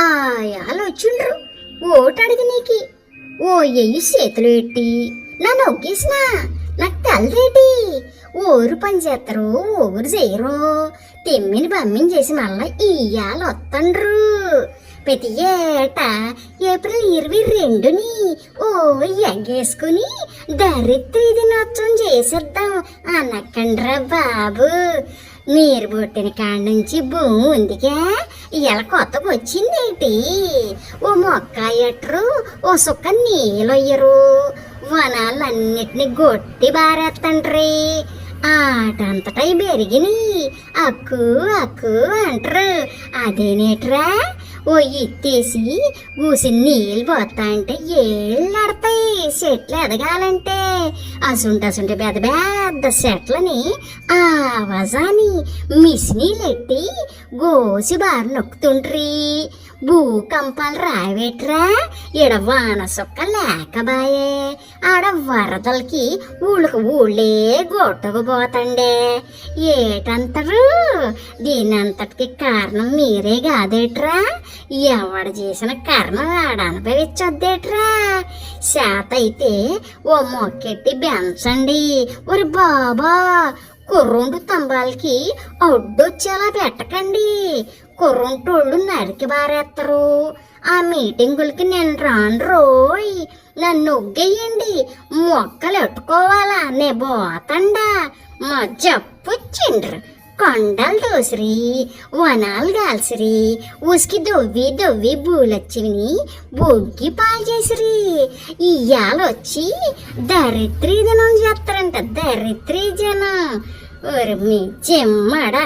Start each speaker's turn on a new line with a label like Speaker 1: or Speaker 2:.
Speaker 1: ఆయాలు వచ్చిండ్రు. ఓటు అడిగి నీకి. ఓ ఎయ్యి చేతులు ఎట్టి. నన్ను ఒగ్గేసినా నాకు తెల్లరేటి ఊరు పని చేస్తారు ఊరు చేయరు. తెమ్మిని బమ్మిని చేసి మళ్ళా ఇయ్యాలు వస్తండ్రు ప్రతి ఏటా ఏప్రిల్ ఇరవై రెండుని ఓ ఎగేసుకుని దరిద్ర దినోత్సవం చేసేద్దాం అనకండ్రా బాబు. మీరు పుట్టిన కాడ నుంచి భూమి ఉందిగా ఇలా కొత్తగా వచ్చిందేంటి ఓ మొక్క ఎట్టరు ఓ సుక్క నీళ్ళొయ్యరు వనాలన్నిటిని గొట్టి బారేస్తండ్రి ఆటంతటై పెరిగినాయి అక్కు అక్కు అంటారు. అదేనేట్రా? ఓ ఇత్తేసి ఊసి నీళ్ళు పోతాయంటే ఏళ్ళు ఆడతాయి చెట్లు ఎదగాలంటే అసుంటి అసుంటి పెద్ద పెద్ద చెట్లని ఆవాజాని మిషనీలెట్టి గోసి బారి నొక్కుతుంట్రీ భూకంపాలు రావేట్రా ఈడ వాన సుక్క లేకబాయే ఆడ వరదలకి ఊళ్ళకి ఊళ్ళే గొట్టుకుపోతండే ఏటంటారు దీనంతటికి కారణం మీరే కాదేట్రా? ఎవడు చేసిన కర్మ ఆడ అనుభవించొద్దేట్రా? శాత అయితే ఓ మొక్కెట్టి బెంచండి. ఒరి బాబా కుర్రుండు తంబాలకి అడ్డొచ్చేలా పెట్టకండి. కుర్రంటోళ్ళు నరికి బారేస్తారు ఆ మీటింగులకి నేను రాను రోయ్ నన్ను ఒగ్గేయండి. మొక్కలు ఎట్టుకోవాలా నే పోతండా మా జప్పొచ్చిండ్రు కొండలు దోసిరి. వనాలు గాల్సిరి. ఉసికి దొవ్వి దొవ్వి బూలొచ్చిని బొగ్గి పాలు చేసిరి. ఇయ్యాల దరిద్రీ జనం చేస్తారంట దరిద్రీ జనం. మీ చెమ్మడ